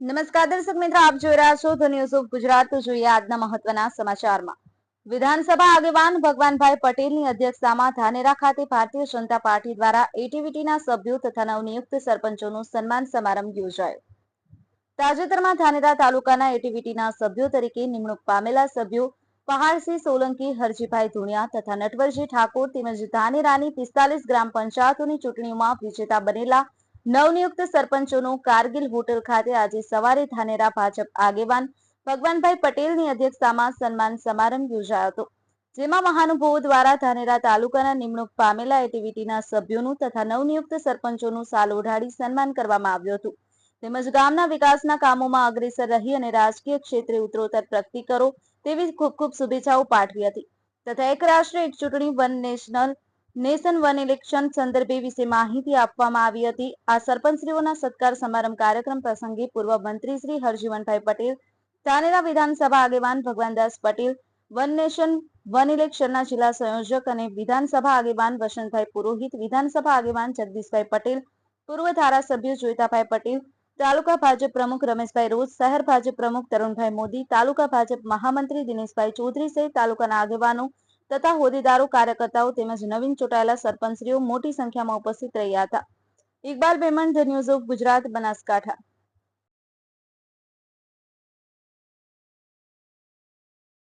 નમસ્કાર દર્શક મિત્રો, આપ જોઈ રહ્યા છો ધ ન્યૂઝ ઓફ ગુજરાત જોઈએ આજના મહત્વના સમાચારમાં. વિધાનસભા આગેવાન ભગવાનભાઈ પટેલની અધ્યક્ષતામાં ધાનેરા ખાતે ભારતીય જનતા પાર્ટી દ્વારા એટીવીટીના સભ્યો તથા નવનિયુક્ત સરપંચોનું સન્માન સમારંભ યોજાયો. તાજેતરમાં ધાનેરા તાલુકાના એટીવીટીના સભ્યો તરીકે નિમણૂક પામેલા સભ્યો પહાડસિંહ સોલંકી, હરજીભાઈ ધુણિયા તથા નટવરજી ઠાકોર તેમજ ધાનેરાની પિસ્તાલીસ ગ્રામ પંચાયતોની ચૂંટણીઓમાં વિજેતા બનેલા નવનિયુક્ત સરપંચોનું કારગિલ હોટલ ખાતે આજે સવારે ધાનેરા ભાજપ આગેવાન ભગવાનભાઈ પટેલની અધ્યક્ષતામાં સન્માન સમારંભ યોજાયો હતો, જેમાં મહાનુભાવો દ્વારા ધાનેરા તાલુકાના નિમણૂક પામેલા એટીવીટીના સભ્યોનું તથા નવનિયુક્ત સરપંચોનું સાલ ઓઢાડી સન્માન કરવામાં આવ્યું હતું. તેમજ ગામના વિકાસના કામોમાં અગ્રેસર રહી અને રાજકીય ક્ષેત્રે ઉત્તરોત્તર પ્રગતિ કરો તેવી ખૂબ ખૂબ શુભેચ્છાઓ પાઠવી હતી. તથા એક રાષ્ટ્ર એક ચૂંટણી one national nation one election સંદર્ભે વિશે માહિતી આપવામાં આવી હતી. આ સરપંચશ્રીઓના સત્કાર સમારંભ કાર્યક્રમ પ્રસંગે પૂર્વ મંત્રી શ્રી હરજીવનભાઈ પટેલ તાનેરા વિધાનસભા આગેવાન Bhagwandas Patel, one nation one ઇલેક્શનના જિલ્લા સંયોજક અને વિધાનસભા આગેવાન વસંતભાઈ પુરોહિત, વિધાનસભા આગેવાન જગદીશભાઈ પટેલ, પૂર્વ ધારાસભ્ય જોઈતાભાઈ પટેલ, તાલુકા ભાજપ પ્રમુખ રમેશભાઈ રોજ, શહેર ભાજપ પ્રમુખ તરુણભાઈ મોદી, તાલુકા ભાજપ મહામંત્રી દિનેશભાઈ ચૌધરી સહિત તાલુકાના આગેવાનો તથા હોદ્દેદારો, કાર્યકર્તાઓ તેમજ નવીન ચૂંટાયેલા સરપંચશ્રીઓ મોટી સંખ્યામાં ઉપસ્થિત રહ્યા હતા. Iqbal Beman, the news of Gujarat, Banaskantha.